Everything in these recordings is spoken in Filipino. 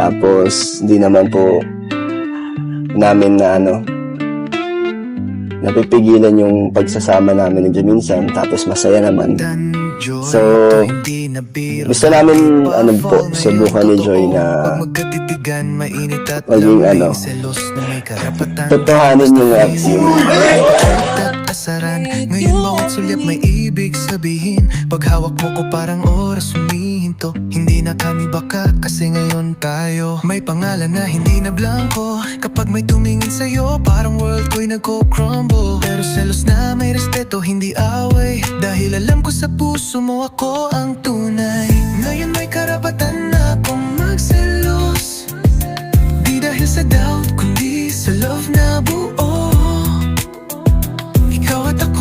Tapos, hindi naman po namin na ano, napipigilan yung pagsasama namin ng minsan. Tapos, masaya naman. So, gusto namin, ano po, subukan ni Joy na maging ano, totohanin yung rap yung asaran Ngayon bawat sulyap may ibig sabihin Pag hawak mo ko parang oras humihinto Hindi na kami baka kasi ngayon tayo. May pangalan na hindi na blanco. Kapag may tumingin sa'yo parang world ko'y nagko-crumble. Pero selos na may respeto hindi away. Dahil alam ko sa puso mo ako ang tunay. Ngayon may karapatan na akong magselos. Di dahil sa doubt kundi sa love na buo. Ikaw at ako,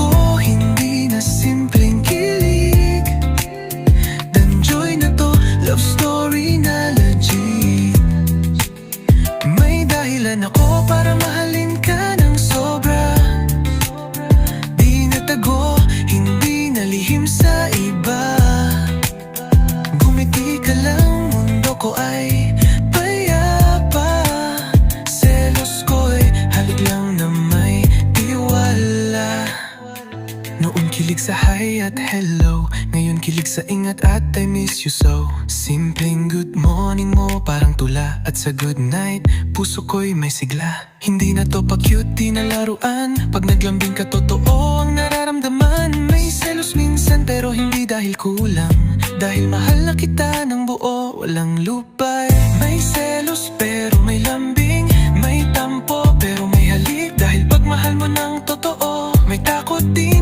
hi at hello. Ngayon kilig sa ingat at I miss you so. Simpleng good morning mo parang tula. At sa good night, puso ko'y may sigla. Hindi na to pa cute, na laruan. Pag naglambing ka, totoo ang nararamdaman. May selos minsan pero hindi dahil kulang. Dahil mahal na kita ng buo, walang lupay. May selos pero may lambing. May tampo pero may halik. Dahil pag mahal mo ng totoo May takot din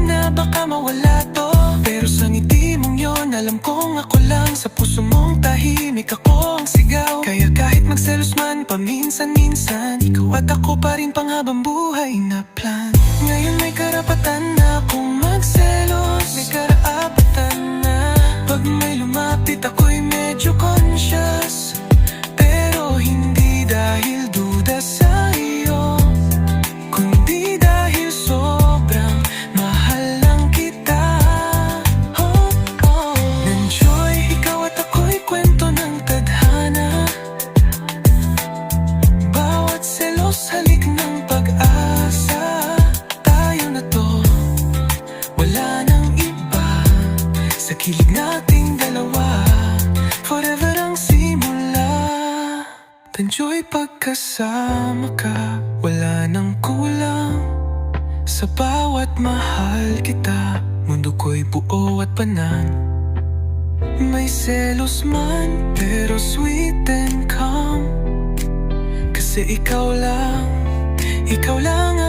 mawala to. Pero sa ngiti mong yon Alam kong ako lang. Sa puso mong tahimik ako ang sigaw. Kaya kahit magselos man Paminsan-minsan Ikaw at ako pa rin panghabang buhay na plan. Ngayon may karapatan na akong magselos nating dalawa. Forever ang simula. Tanjo'y pagkasama ka. Wala nang kulang Sa bawat mahal kita. Mundo ko'y buo at panan May selos man Pero sweet and calm. Kasi ikaw lang Ikaw lang